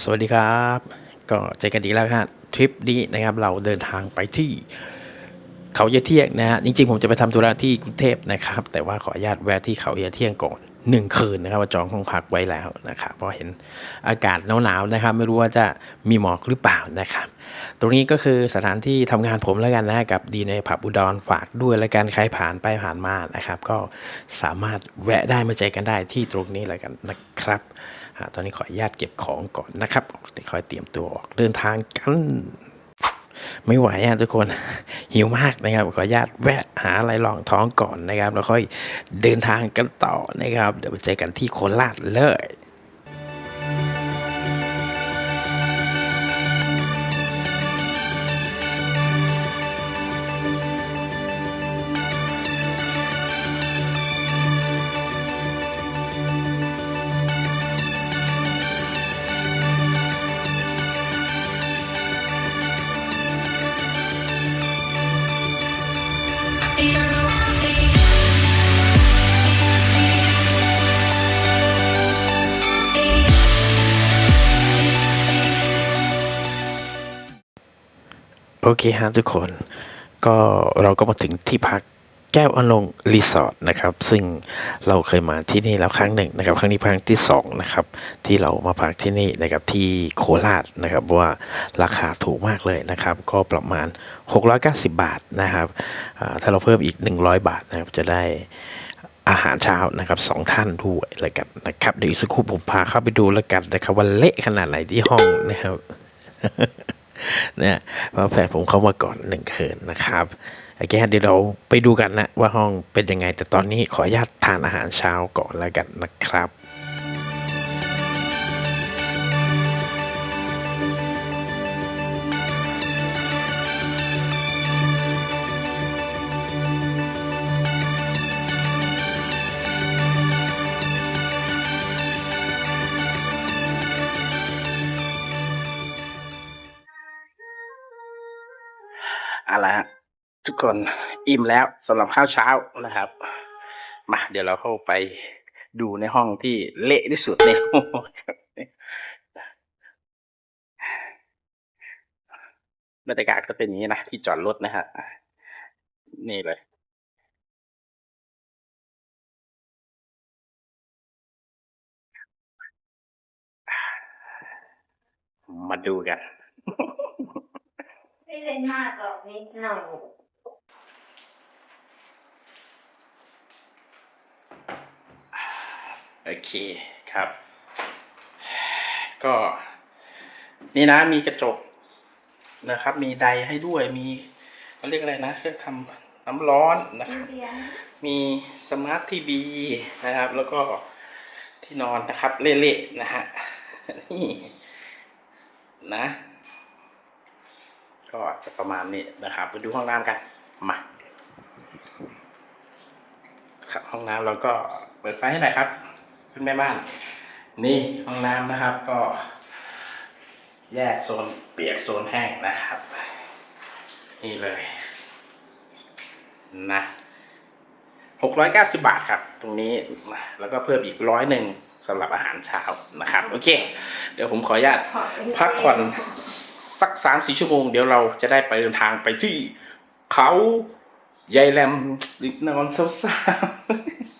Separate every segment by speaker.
Speaker 1: สวัสดีครับ ก็เจอกันอีกแล้วครับทริปนี้นะครับเราเดินทางไปที่เขาเยยเที่ยงนะฮะจริงๆ ผมจะไปทำธุระที่กรุงเทพนะครับ แต่ว่าขออนุญาตแวะที่เขาเยยเที่ยงก่อนหนึ่งคืนนะครับว่าจองห้องพักไว้แล้วนะครับเพราะเห็นอากาศหนาวๆนะครับ ไม่รู้ว่าจะมีหมอกหรือเปล่านะครับ ตรงนี้ก็คือสถานที่ทำงานผมแล้วกันนะกับดีในผับอุดรฝากด้วยแล้วกันใครผ่านไปผ่านมานะครับ ก็สามารถแวะได้มาเจอกันได้ที่ตรงนี้แล้วกันนะครับ ตอนนี้ขออนุญาตเก็บของก่อนนะครับเดี๋ยวคอยเตรียมตัวออกเดินทางกันไม่ไหวอะทุกคนหิวมากนะครับ ขออนุญาตแวะหาอะไรรองท้องก่อนนะครับ แล้วค่อยเดินทางกันต่อนะครับ เดี๋ยวไปเจอกันที่โคราชเลย เคฮะทุกคน ก็เราก็มาถึงที่พักแก้วอนงรีสอร์ทนะครับ ซึ่งเราเคยมาที่นี่แล้วครั้งหนึ่งนะครับ ครั้งนี้ครั้งที่สองนะครับที่เรามาพักที่นี่นะครับที่โคราชนะครับว่าราคาถูกมากเลยนะครับ ก็ประมาณ 690 บาทนะครับถ้าเราเพิ่มอีก 100 บาทนะครับจะได้อาหารเช้านะครับสองท่านด้วยแล้วกันนะครับเดี๋ยวอีกสักครู่ผมพาเข้าไปดูแล้วกันนะครับว่าเละขนาดไหนที่ห้องนะครับ นี่ยเพราะแฟนผมเข้ามาก่อนหนึ่งคืนนะครับโอเคเดี๋ยวเราไปดูกันนะว่าห้องเป็นยังไง แต่ตอนนี้ขออนุญาตทานอาหารเช้าก่อนแล้วกันนะครับ ทุกคนอิ่มแล้วสำหรับข้าวเช้านะครับ มาเดี๋ยวเราเข้าไปดูในห้องที่เละที่สุดในห้องบรรยากาศก็เป็นอย่างนี้นะที่จอดรถนะฮะนี่เลย มาดูกัน
Speaker 2: ไม่ได้มากหรอกนิดหน่อย
Speaker 1: โอเคครับ ก็ นี่นะมีกระจกนะครับ มีไดให้ด้วยมีเขาเรียกอะไรนะเครื่องทำน้ำร้อนนะครับ
Speaker 2: เรียน
Speaker 1: มีสมาร์ททีวีนะครับ แล้วก็ที่นอนนะครับ เละๆนะฮะนี่นะ ก็จะประมาณนี้นะครับไปดูห้องน้ำกันมาครับห้องน้ำเราก็เปิดไฟให้หน่อยครับ คุณแม่บ้าน นี่ห้องน้ำนะครับก็ แยกโซนเปียกโซนแห้งนะครับ นี่เลย นะหกร้อยเก้าสิบาทครับ ตรงนี้แล้วก็เพิ่มอีกร้อยหนึ่งสำหรับอาหารเช้านะครับ โอเค เดี๋ยวผมขออนุญาต
Speaker 2: ขอ
Speaker 1: พักผ่อนสักสามสี่ชั่วโมง เดี๋ยวเราจะได้ไปเดินทางไปที่เขายายแรมนอนเศร้าๆ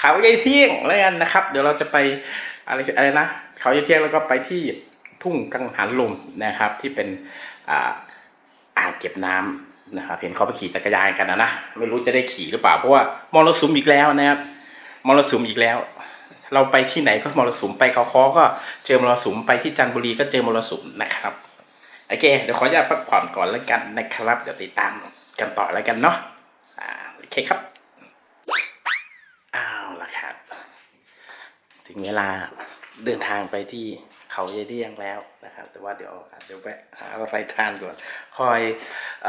Speaker 1: เขายายเที่ยงแล้วกันนะครับ เดี๋ยวเราจะไปอะไรอะไรนะ เขายายเที่ยงแล้วก็ไปที่ทุ่งกังหันลมนะครับ ที่เป็นอ่าอ่างเก็บน้ำนะครับเห็นเขาไปขี่จักรยานกันนะนะไม่รู้จะได้ขี่หรือเปล่าเพราะว่ามรสุมอีกแล้วนะครับมรสุมอีกแล้ว เราไปที่ไหนก็มรสุมไปเขาคอก็เจอมรสุมไปที่จันทบุรีก็เจอมรสุมนะครับโอเคเดี๋ยวขออนุญาตพักผ่อนก่อนแล้วกันนะครับ เดี๋ยวติดตามกันต่อแล้วกันเนาะโอเคครับ เอาละครับ ถึงเวลาเดินทางไปที่เขาเยเดียงแล้วนะครับ แต่ว่าเดี๋ยวเดี๋ยวไปหาอะไรทานก่อนคอยอ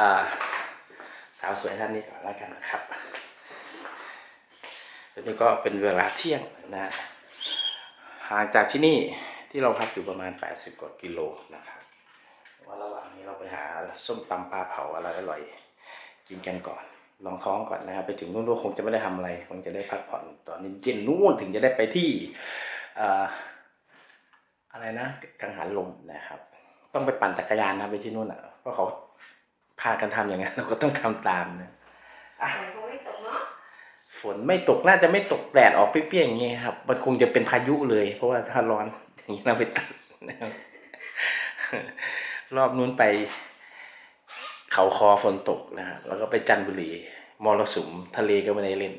Speaker 1: สาวสวยท่านนี้ก่อนแล้วกันนะครับตอนนี้ก็เป็นเวลาเที่ยงนะห่างจากที่นี่ที่เราพักอยู่ประมาณ 80 กว่ากิโลนะครับว่าระหว่างนี้เราไปหาส้มตำปลาเผาอะไรอร่อยกินกันก่อน ลองท้องก่อนนะครับ ไปถึงนู่นก็คงจะไม่ได้ทำอะไรคงจะได้พักผ่อนตอนนี้เย็นนู่นถึงจะได้ไปที่อ่าอะไรนะกังหันลมนะครับ ต้องไปปั่นจักรยานนะไปที่นู่นอะเพราะเขาพากันทำอย่างนั้นเราก็ต้องทำตามนะอะ
Speaker 2: ฝนคงไม่ตกเนาะ
Speaker 1: ฝนไม่ตกน่าจะไม่ตกแดดออกเปรี้ยงๆอย่างเงี้ยครับ มันคงจะเป็นพายุเลย เพราะว่าถ้าร้อนอย่างนี้เราไปตัดนะครับรอบนู้นไป เขาคอฝนตกนะฮะแล้วก็ไปจันทบุรีมรสุมทะเลก็ไม่ได้เล่น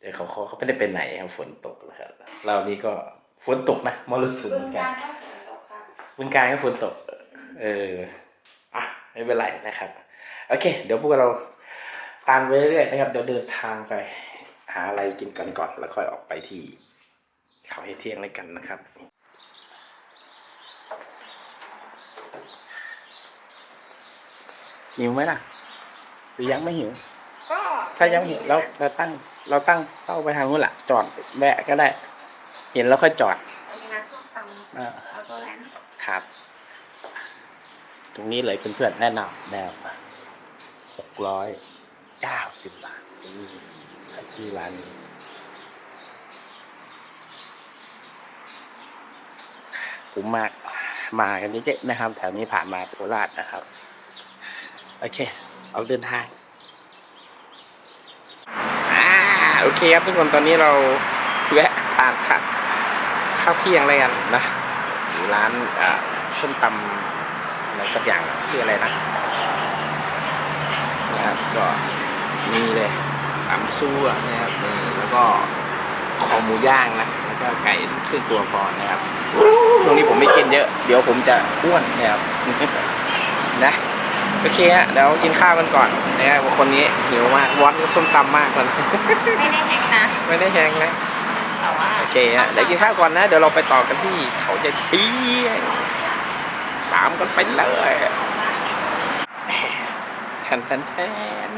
Speaker 1: แต่เขาคอเขาไม่ได้ไปไหนครับฝนตกนะครับเรานี่ก็ฝนตกนะมรสุม
Speaker 2: บึ
Speaker 1: เห
Speaker 2: ง
Speaker 1: มือนกั
Speaker 2: กานรก็ฝนตกค่ะ
Speaker 1: บึงการก็ฝนตก เอออะไม่เป็นไรนะครับ โอเค เดี๋ยวพวกเราตามไปเรื่อยๆนะครับ เดี๋ยวเดินทางไป หาอะไรกินกันก่อน แล้วค่อยออกไปที่เขาให้เที่ยงเลยกันนะครับ หิวไหมล่ะ หรือยังไม่หิว
Speaker 2: ก็
Speaker 1: ถ้ายังไม่หิวเราเราตั้ง เราตั้งเข้าไปทางนู้นแหละจอดแวะก็ได้ เห็นแล้วค่อยจอด
Speaker 2: เอาไปร้านส้มตำ
Speaker 1: อ่า
Speaker 2: เอาตัวนั้น
Speaker 1: ครับ ตรงนี้เลยเพื่อนๆแนะนำแนวหกร้อยเก้าสิบบาทนี่ชื่อร้านนี้คุ้มมากมากันเยอะๆนะครับ แถวนี้ผ่านมาโคราชนะครับ โอเค เอาเดินทางอ่าโอเคครับทุกคนตอนนี้เราแวะทานข้าวข้าวเที่ยงอะไรกันนะหรือร้านอ่าส้มตำอะไรสักอย่างชื่ออะไรนะนะครับก็มีเลยตำซั่วนะครับมีแล้วก็คอหมูย่างนะแล้วก็ไก่สักครึ่งตัวพอนะครับช่วงนี้ผมไม่กินเยอะ เดี๋ยวผมจะอ้วนนะครับนะ โอเคฮะเดี๋ยวกินข้าวกันก่อนนะครับคนนี้หิวมากวอนส้มตำมากเลย
Speaker 2: ไม่ได้แท็กนะ
Speaker 1: ไม่ได้แหงนะ
Speaker 2: แต่ว่า
Speaker 1: โอเคฮะเดี๋ยวกินข้าวก่อนนะ เดี๋ยวเราไปต่อกันที่เขาจะเปี้ยงตามกันไปเลยแทนแทนแทน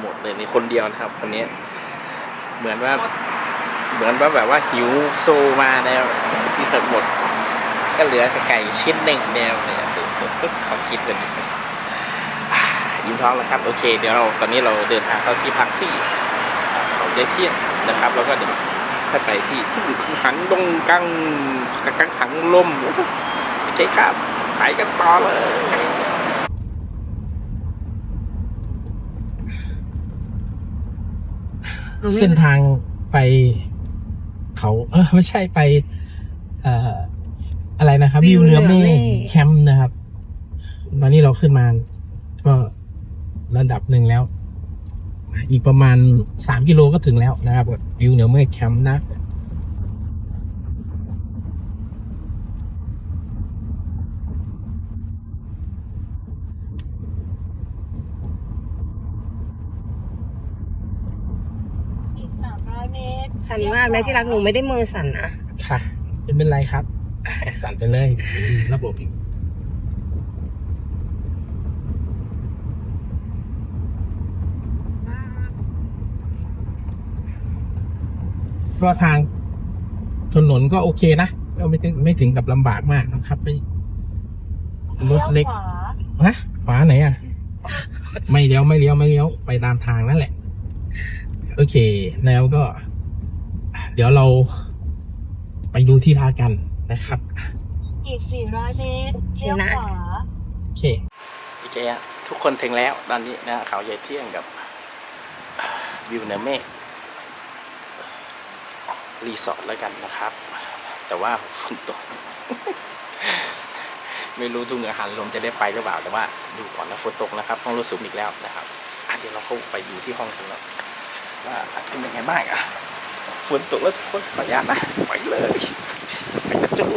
Speaker 1: หมดเลยนี่คนเดียวนะครับ คนนี้ เหมือนว่า เหมือนว่าแบบว่าหิวโซมาแล้วที่หมด ก็เหลือแต่ไก่ชิ้นหนึ่งเดียวเนี่ย ปุ๊บเขาคิดกันอ่ายิ้มท้องแล้วครับ โอเค เดี๋ยวเราตอนนี้เราเดินทางเข้าที่พักที่เขาได้เที่ยงนะครับ แล้วก็เดี๋ยวค่อยไปที่ทุ่งหันดงกังกังหังลมโอเคครับไปกันต่อเลย
Speaker 3: เส้นทางไปเขาเออไม่ใช่ไป เอ่ออะไรนะครับ
Speaker 4: วิ
Speaker 3: วิว
Speaker 4: ว
Speaker 3: เรือเม
Speaker 4: เหนือ
Speaker 3: ฆ
Speaker 4: เมฆ
Speaker 3: แคมป์นะครับ ตอนนี้เราขึ้นมา ก็ระดับหนึ่งแล้ว อีกประมาณสามกิโลก็ถึงแล้วนะครับวิวเหนือเมฆแคมป์นะ
Speaker 4: อีกสามร้อยเมตรสั่นมากเลยที่รักหนูไม่ได้มือสั่นนะ
Speaker 3: ค่ะไม่เป็นไรครับ สั่นไปเลย ระบบอีก เพราะทางถนนก็โอเคนะก็ไม่ถึงไม่ถึงกับลำบากมากนะครับไม่รถเล็ก
Speaker 4: ขวา
Speaker 3: นะขวาไหนอะ ไม่เลี้ยวไม่เลี้ยวไม่เลี้ยวไปตามทางนั่นแหละ โอเค แล้วก็ เดี๋ยวเราไปดูที่ท่ากันนะครับ
Speaker 4: อีกสี่ร้อยเมตรเลี้ยวขวา
Speaker 3: โอเค
Speaker 1: โอเคฮะทุกคนถึงแล้วตอนนี้นะเขาใหญ่เที่ยงกับวิวเหนือเมฆ รีสอร์ทแล้วกันนะครับ แต่ว่าฝนตกไม่รู้ทุ่งเหนือหันลมจะได้ไปหรือเปล่า แต่ว่าดูก่อนนะฝนตกนะครับต้องรู้สึกอีกแล้วนะครับอะเดี๋ยวเราเข้าไปดูที่ห้องกันแล้วว่าเป็นยังไงบ้างอะฝนตกแล้วทุกคนขออนุญาตนะไปเลยไปกระจุก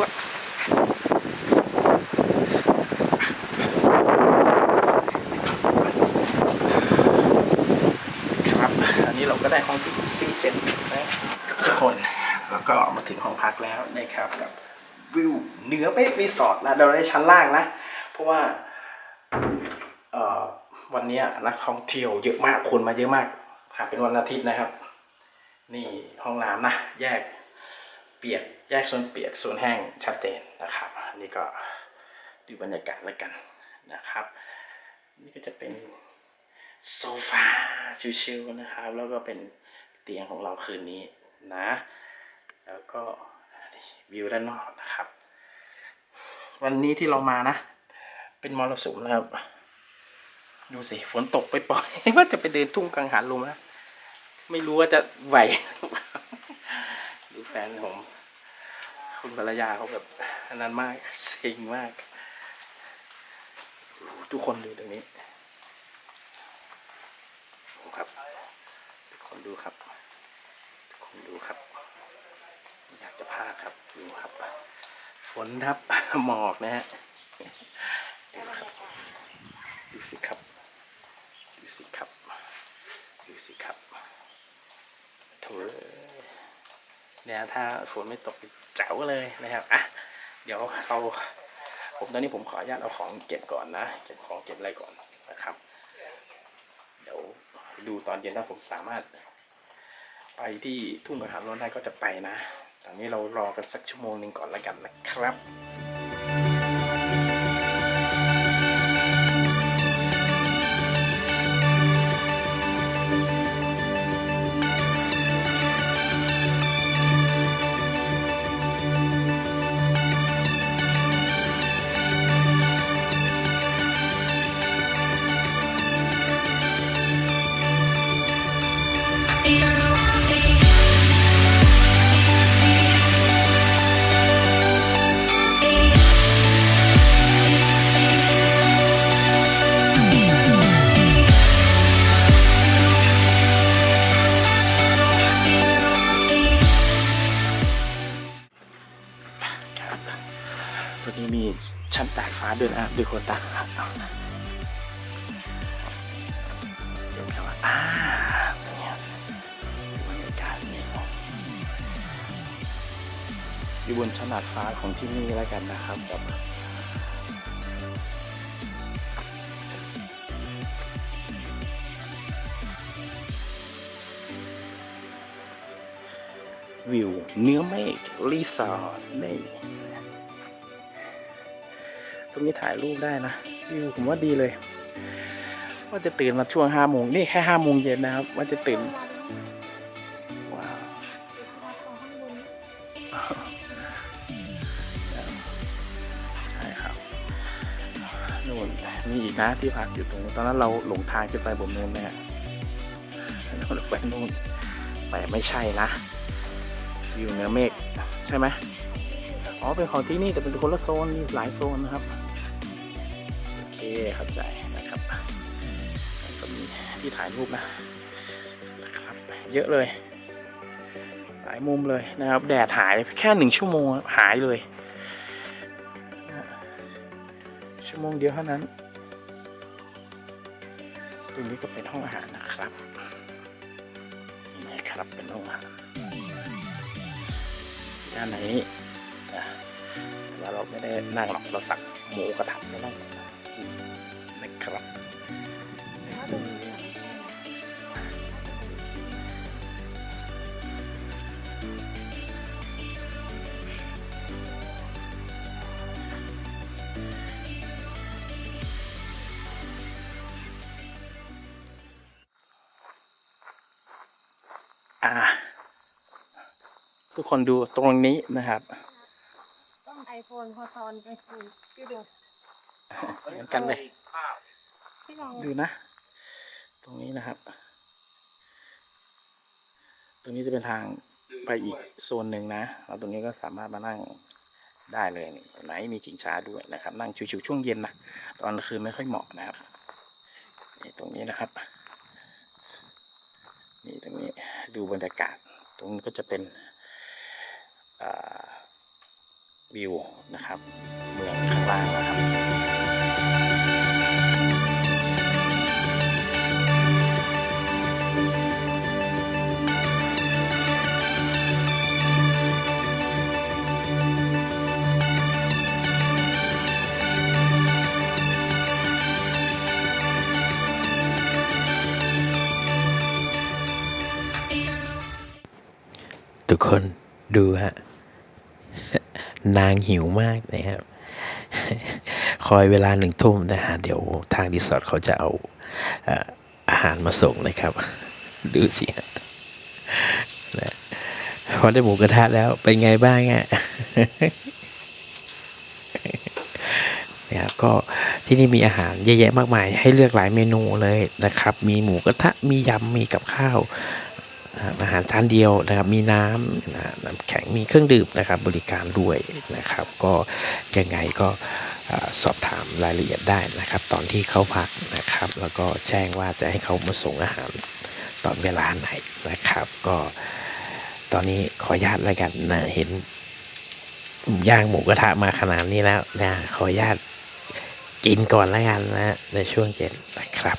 Speaker 1: ครับ อันนี้เราก็ได้ห้องที่สี่เจ็ดนะทุกคน แล้วก็มา ถึงห้องพักแล้วนะครับกับวิวเหนือเมฆรีสอร์ทนะเราได้ชั้นล่างนะ เพราะว่าวันนี้นักท่องเที่ยวเยอะมากคนมาเยอะมากหากเป็นวันอาทิตย์นะครับ นี่ห้องน้ำนะแยกเปียกแยกโซนเปียกโซนแห้งชัดเจนนะครับนนี้ก็ดูบรรยากาศแล้วกันนะครับ นี่ก็จะเป็นโซฟาชิวๆนะครับ แล้วก็เป็นเตียงของเราคืนนี้นะ ก็วิวด้านนอกนะครับ วันนี้ที่เรามานะ เป็นมรสุมนะครับ ดูสิฝนตกไปปล่อยว่าจะไปเดินทุ่งกังหันลมนะไม่รู้ว่าจะไหว ดูแฟนผม คุณภรรยาเขาแบบอันนั้นมากเซ็งมาก ทุกคนดูตรงนี้ครับ ทุกคนดูครับ ทุกคนดูครับ อยาพครับดูครับฝนครับหมอกนะฮะดูครับดูสิครับดูสิครับดูสิครับโถ่เนี่ยถ้าฝนไม่ตกเจ๋วเลยนะครับอะเดี๋ยวเราผมตอนนี้ผมขออนุญาตเอาของเก็บก่อนนะเก็บของเก็บอะไรก่อนนะครับ เดี๋ยวดูตอนเย็นถ้าผมสามารถ ไปที่ทุ่งอาหารร้อนได้ก็จะไปนะ อนนี้เรารอกันสักชั่วโมงหนึ่งก่อนแล้วกันนะครับ ชั้นดาดฟ้าด้วยนะด้วยโคตาครับเอานะเดี๋ยวครับอ่าเนี่ยบรรยากาศนี่อยู่บนชั้นดาดฟ้าของที่นี่แล้วกันนะครับแบบวิวเนื้อเมฆรีสอร์ทนี่ ตรงนี้ถ่ายรูปได้นะวิวผมว่าดีเลย ว่าจะตื่นมาช่วงห้าโมงนี่แค่ห้าโมงเย็นนะครับ ว่าจะตื่นว้าวใช่ครับนู่นมีอีกนะที่พักอยู่ตรงนู้นตอนนั้นเราหลงทางขึ้นไปบนเนินเนี่ยเราไปนู่นแต่ไม่ใช่นะวิวเหนือเมฆใช่ไหมอ๋อเป็นของที่นี่แต่เป็นคนละโซนมีหลายโซนนะครับ เคเข้าใจนะครับก็มีที่ถ่ายรูปนะนะครับ เยอะเลยหลายมุมเลยนะครับ แดดหายแค่หนึ่งชั่วโมงหายเลย ชั่วโมงเดียวเท่านั้นตรงนี้ก็เป็นห้องอาหารนะครับนี่ครับเป็นห้องอาหารด้านไหนนะแล้วเราไม่ได้นั่งหรอกเราสั่งหมูกระทะไม่ได้ นั่งนะครับทุกคนดูตรงนี้นะครับ
Speaker 4: ต้องไอโฟนพอตอนไอโฟนพี่ดู
Speaker 1: เหมือนกันเลย
Speaker 4: ที่ลอง
Speaker 1: ดูนะ ตรงนี้นะครับ ตรงนี้จะเป็นทางไปอีกโซนหนึ่งนะแล้วตรงนี้ก็สามารถมานั่งได้เลยนี่ตรงไหนมีจิงช้าด้วยนะครับ นั่งชิวๆช่วงเย็นนะตอนกลางคืนไม่ค่อยเหมาะนะครับนี่ตรงนี้นะครับ นี่ตรงนี้ดูบรรยากาศ ตรงนี้ก็จะเป็นอ่าวิวนะครับ เมืองข้างล่างนะครับ
Speaker 5: คนดูฮะ นางหิวมากนะครับคอยเวลาหนึ่งทุ่มนะฮะ เดี๋ยวทางรีสอร์ทเขาจะเอาอาหารมาส่งนะครับ ดูสิฮะพอได้หมูกระทะแล้ว เป็นไงบ้างอะนะครับก็ที่นี่มีอาหารเยอะแยะมากมาย ให้เลือกหลายเมนูเลยนะครับ มีหมูกระทะมียำมีกับข้าว อาหารจานเดียวนะครับมีน้ำนะน้ำแข็งมีเครื่องดื่มนะครับบริการด้วยนะครับ ก็ยังไงก็สอบถามรายละเอียดได้นะครับ ตอนที่เขาพักนะครับ แล้วก็แจ้งว่าจะให้เขามาส่งอาหารตอนเวลาไหนนะครับ ก็ตอนนี้ขออนุญาตแล้วกันนะเห็นย่างหมูกระทะมาขนาดนี้แล้วนะขออนุญาตกินก่อนแล้วกันนะในช่วงเย็นนะครับ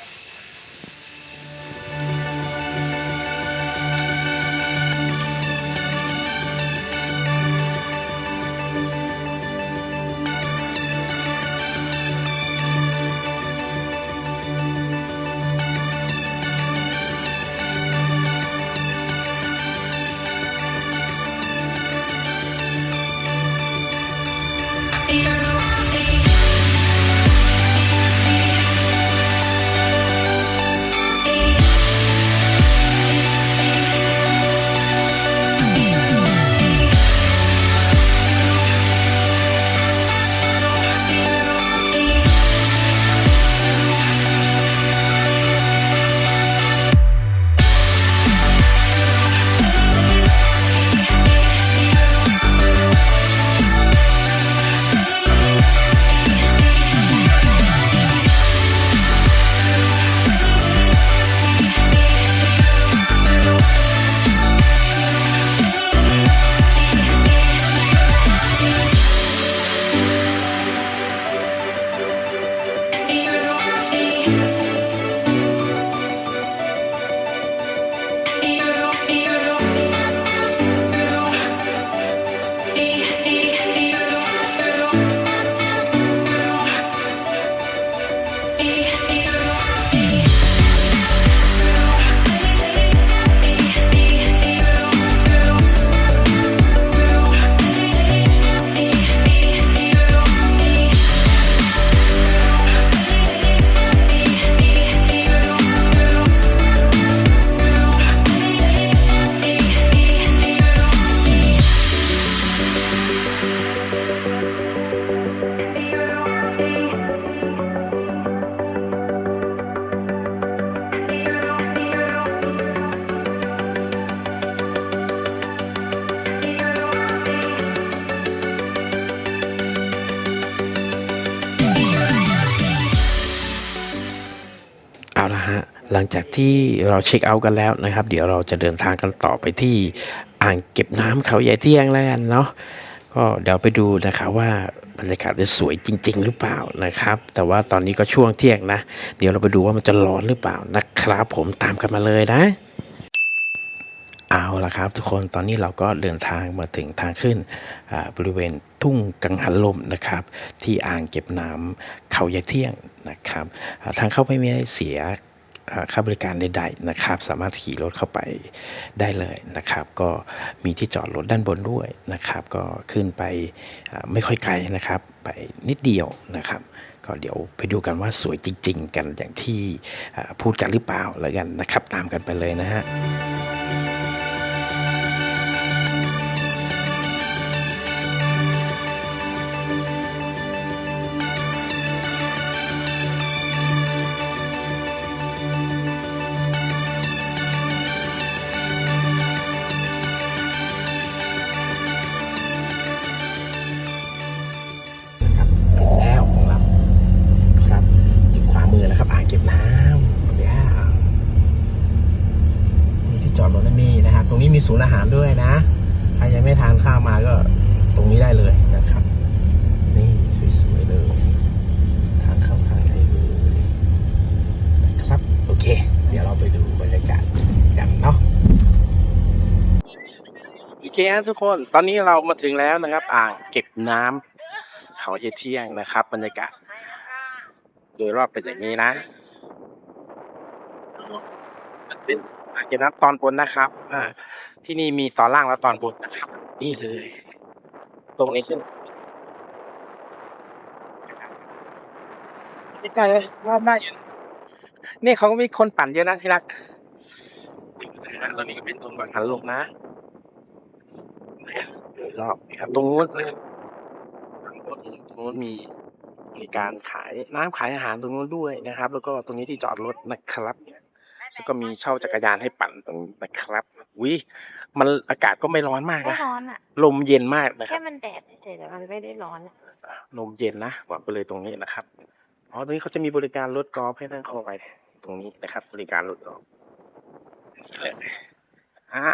Speaker 5: ลังจากที่เราเช็คเอาท์กันแล้วนะครับ เดี๋ยวเราจะเดินทางกันต่อไปที่อ่างเก็บน้ำเขาใหญ่เที่ยงแล้วกันเนาะก็เดี๋ยวไปดูนะครับว่าบรรยากาศจะสวยจริง ๆ หรือเปล่านะครับ แต่ว่าตอนนี้ก็ช่วงเที่ยงนะ เดี๋ยวเราไปดูว่ามันจะร้อนหรือเปล่านะครับผมตามกันมาเลยนะ เอาละครับ ทุกคนตอนนี้เราก็เดินทางมาถึงทางขึ้นบริเวณทุ่งกังหันลมนะครับ ที่อ่างเก็บน้ำเขาใหญ่เที่ยงนะครับ ทางเข้าไม่มีเสีย ค่าบริการใดๆนะครับ สามารถขี่รถเข้าไปได้เลยนะครับ ก็มีที่จอดรถด้านบนด้วยนะครับ ก็ขึ้นไปไม่ค่อยไกลนะครับ ไปนิดเดียวนะครับ ก็เดี๋ยวไปดูกันว่าสวยจริง ๆ กันอย่างที่พูดกันหรือเปล่าแล้วกันนะครับ ตามกันไปเลยนะฮะ
Speaker 3: รับตรงนี้มีศูนย์อาหารด้วยนะ ใครยังไม่ทานข้าวมาก็ตรงนี้ได้เลยนะครับ นี่สวยๆเลยทางเข้าทางไหนเลยนะครับ โอเค เดี๋ยวเราไปดูบรรยากาศกันเนาะ
Speaker 1: โอเคทุกคน ตอนนี้เรามาถึงแล้วนะครับ อ่างเก็บน้ำเขาเยเที่ยงนะครับ บรรยากาศ โดยรอบเป็นอย่างนี้นะเป็น อ่างเก็บน้ำตอนบนนะครับ อ่า ที่นี่มีตอนล่างและตอนบนนะครับ นี่เลย ตรงนี้ขึ้นไม่ไกลเลยว่าได้อยู่นะนี่เขาก็มีคนปั่นเยอะนะที่รักตอนนี้ก็เป็นตรงก่อนหันลงนะดยรอบนะครับตรงนู้นนะครับตรงนู้นมีมีการขายน้ำขายอาหารตรงนู้นด้วยนะครับ แล้วก็ตรงนี้ที่จอดรถนะครับ แล้วก็มีเช่าจักรยานให้ปั่นตรงนี้นะครับวิมันอากาศก็ไม่ร้อนมาก
Speaker 2: ไม่
Speaker 1: นะ
Speaker 2: ร้อนอะ
Speaker 1: ลมเย็นมากนะค
Speaker 2: แค่
Speaker 1: รับ
Speaker 2: มันแดดเฉยๆแต่มันไม่ได้ร้อนอะ
Speaker 1: ลมเย็นนะบอกไปเลยตรงนี้นะครับอ๋อตรงนี้เขาจะมีบริการรถกอล์ฟให้นั่งเข้าไป ตรงนี้นะครับ บริการรถกอล์ฟนี่เลยอ่า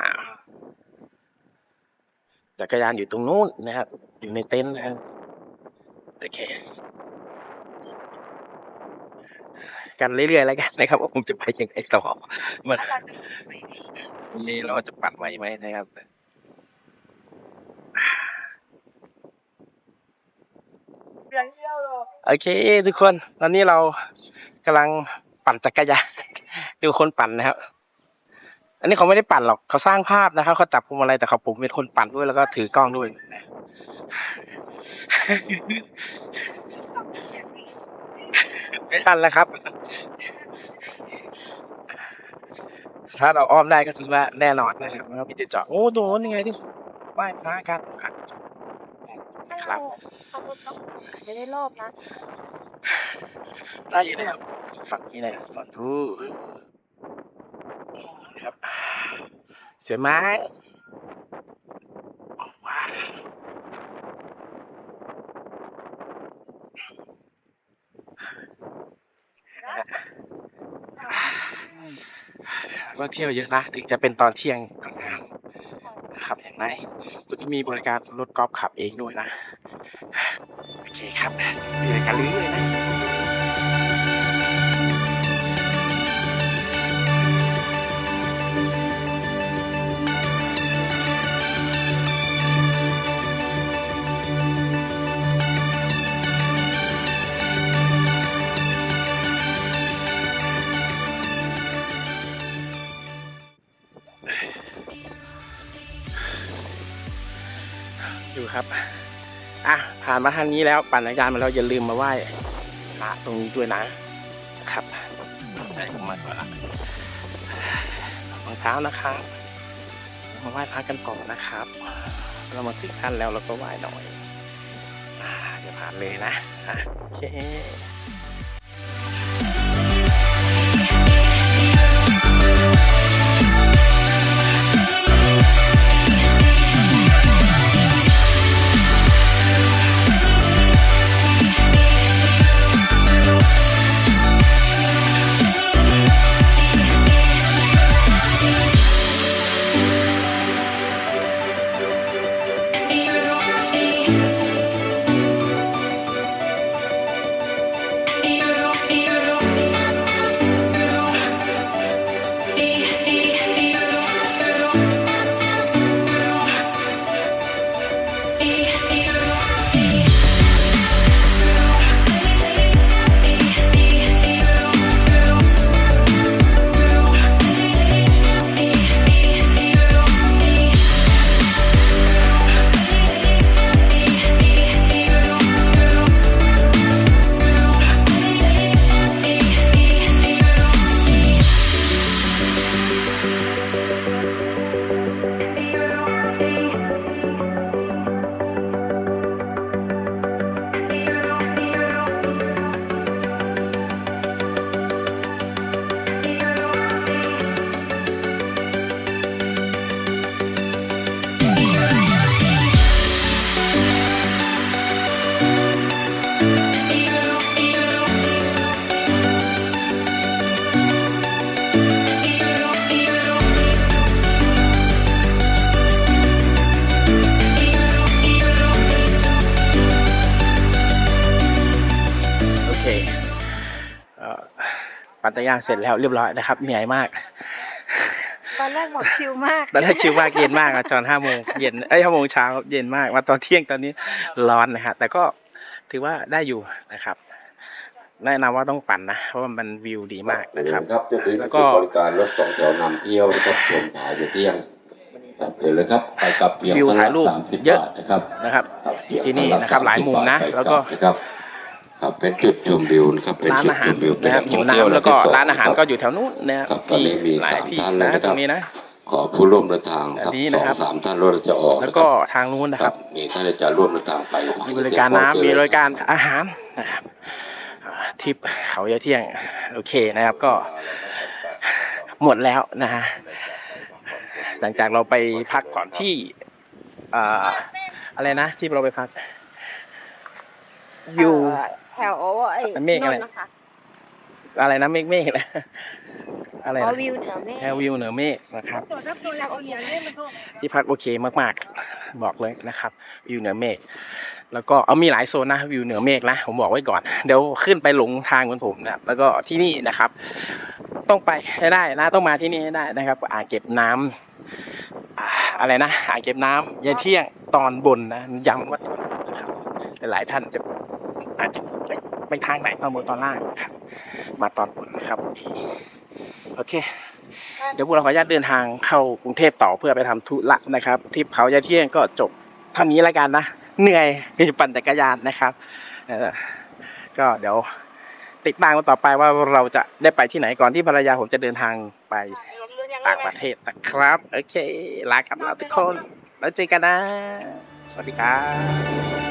Speaker 1: จักรยานอยู่ตรงนู้นนะครับ อยู่ในเต็นท์นะครับโอเค กันเรื่อยๆแล้วกันนะครับว่าผมจะไปยังไงต่อมันนี่เราจะปัดไหวไหมนะครับโอเค ทุกคน ตอนนี้เรากำลังปั่นจักรยานดูคนปั่นนะครับ อันนี้เขาไม่ได้ปั่นหรอกเขาสร้างภาพนะครับเขาจับพวงมาลัยแต่เขาผมเป็นคนปั่นด้วยแล้วก็ถือกล้องด้วย ไม่ทันแล้วครับ ถ้าเราอ้อมได้ก็ถือว่าแน่นอนนะครับว่ามีแต่จอดโอ้ตรงนู้นยังไงที่ไหว้พระกันครับ
Speaker 2: เขาก็ต้องไม่ได้รอบนะ
Speaker 1: ได้อยู่นะครับฝั่งนี้นะครับฝั่งทูครับสวยไหมว้า วก็เที่ยวเยอะนะ ถึงจะเป็นตอนเที่ยงก็งามนะครับอย่างไรตัวนี้มีบริการรถกอล์ฟขับเองด้วยนะ โอเคครับ มีรายการเรื่อยๆนะ อยู่ครับ อะ ผ่านมาทางนี้แล้วปั่นจักรยานมาแล้วอย่าลืมมาไหว้พระตรงนี้ด้วยนะครับได้ผมมาก่อนละรองเท้านะครับมาไหว้พระกันก่อนนะครับ เรามาถึงท่านแล้วเราก็ไหว้หน่อยอ่าเดี๋ยวผ่านเลยนะโอเค ปั่นจักรยานเสร็จแล้วเรียบร้อยนะครับ เหนื่อยมาก
Speaker 2: ตอนแรกบอกชิลมาก
Speaker 1: ตอนแรกชิวมากเย็นมากอะตอนห้าโมงเย็นเอ้ยห้าโมงเช้าเย็นมากมาตอนเที่ยงตอนนี้ร้อนนะฮะแต่ก็ถือว่าได้อยู่นะครับแนะนำว่าต้องปั่นนะเพราะว่ามันวิวดีมากนะครับ
Speaker 6: ครับจะถึง
Speaker 1: แล้วก็
Speaker 6: จุดบริการรถสองแถวนำเที่ยวนะครับชมผาอยู่เที่ยงครับเดี๋ยวเลยครับไปกับเพียง
Speaker 1: วิว
Speaker 6: คน
Speaker 1: ถ่า
Speaker 6: ละ
Speaker 1: ยรูป
Speaker 6: สามสิบ
Speaker 1: เยอะ
Speaker 6: บาทนะครับ
Speaker 1: นะครับ
Speaker 6: ครับเพียง
Speaker 1: ที่นี่
Speaker 6: คละ
Speaker 1: นะครับหลายมุมนะ
Speaker 6: 30
Speaker 1: แล้วก็
Speaker 6: ไปนะ ครับครับเป็นจุดชมวิวนะครับเป็น
Speaker 1: ร้าน
Speaker 6: จุด
Speaker 1: อาหา
Speaker 6: ช
Speaker 1: ร
Speaker 6: มวิวเป็น
Speaker 1: นะครับ
Speaker 6: แห
Speaker 1: หิว
Speaker 6: ล่งท่องเที่ยว
Speaker 1: น้ำแล้วก็
Speaker 6: ที่สง
Speaker 1: ร้านอาหาร
Speaker 6: คบ
Speaker 1: ก็อยู่แถวนู้นนะครับ
Speaker 6: ครับตอนนี้มี
Speaker 1: หลาย
Speaker 6: สาม
Speaker 1: ที่
Speaker 6: ท่านแล้ว
Speaker 1: นะ
Speaker 6: นะครับ
Speaker 1: ตรงนี้นะ
Speaker 6: ขอผู้ร่วมเดินทางสัก
Speaker 1: อันนี้
Speaker 6: ส
Speaker 1: นะ
Speaker 6: อง
Speaker 1: ครับ
Speaker 6: สามท่านรถจะออก
Speaker 1: แล้ว
Speaker 6: นะค
Speaker 1: ก็
Speaker 6: รับ
Speaker 1: ทางนู้นนะ
Speaker 6: ค
Speaker 1: ค
Speaker 6: รั
Speaker 1: รั
Speaker 6: บบ มีท่านจะร่วมเดินทางไป
Speaker 1: มีบริการน้ำมีบริการอาหารนะครับอ่าทริปเขายะเที่ยง โอเคนะครับก็หมดแล้วนะฮะหลังจากเราไปพักผ่อนที่อ่าอะไรนะที่เราไปพักอยู่
Speaker 2: เอ่อ แถวไอ้
Speaker 1: เมฆอะไร
Speaker 2: นนท์นะคะ
Speaker 1: อะไรนะเมฆเมฆนะอะไร
Speaker 2: อ๋อ
Speaker 1: นะ
Speaker 2: วิวเหนือเมฆ
Speaker 1: แอลวิวเหนือเมฆนะครับ
Speaker 2: ที่รักโอเนียนเนี่ยมันก็
Speaker 1: ที่พักโอเคมากๆ บอกเลยนะครับ วิวเหนือเมฆแล้วก็เอามีหลายโซนนะวิวเหนือเมฆนะผมบอกไว้ก่อน เดี๋ยวขึ้นไปหลงทางเหมือนผมนะครับแล้วก็ที่นี่นะครับ ต้องไปให้ได้นะต้องมาที่นี่ให้ได้นะครับ อ่างเก็บน้ำอ่าอะไรนะอ่างเก็บน้ำยายเที่ยงตอนบนนะย้ำว่าตอนบนนะครับหลายๆท่านจะ อาจจะเอ๊ะไปทางไหนตอนบนตอนล่างนะครับ มาตอนบนนะครับ โอเค เดี๋ยวพวกเราขออนุญาตเดินทางเข้ากรุงเทพต่อเพื่อไปทำธุระนะครับทริปเขายายเที่ยงก็จบเท่านี้แล้วกันนะ เหนื่อยปั่นจักรยานนะครับเออก็เดี๋ยวติดตามกันต่อไปว่าเราจะได้ไปที่ไหนก่อนที่ภรรยาผมจะเดินทางไปต่างประเทศนะครับ โอเค ลากันแล้วทุกคน แล้วเจอกันนะ สวัสดีครับ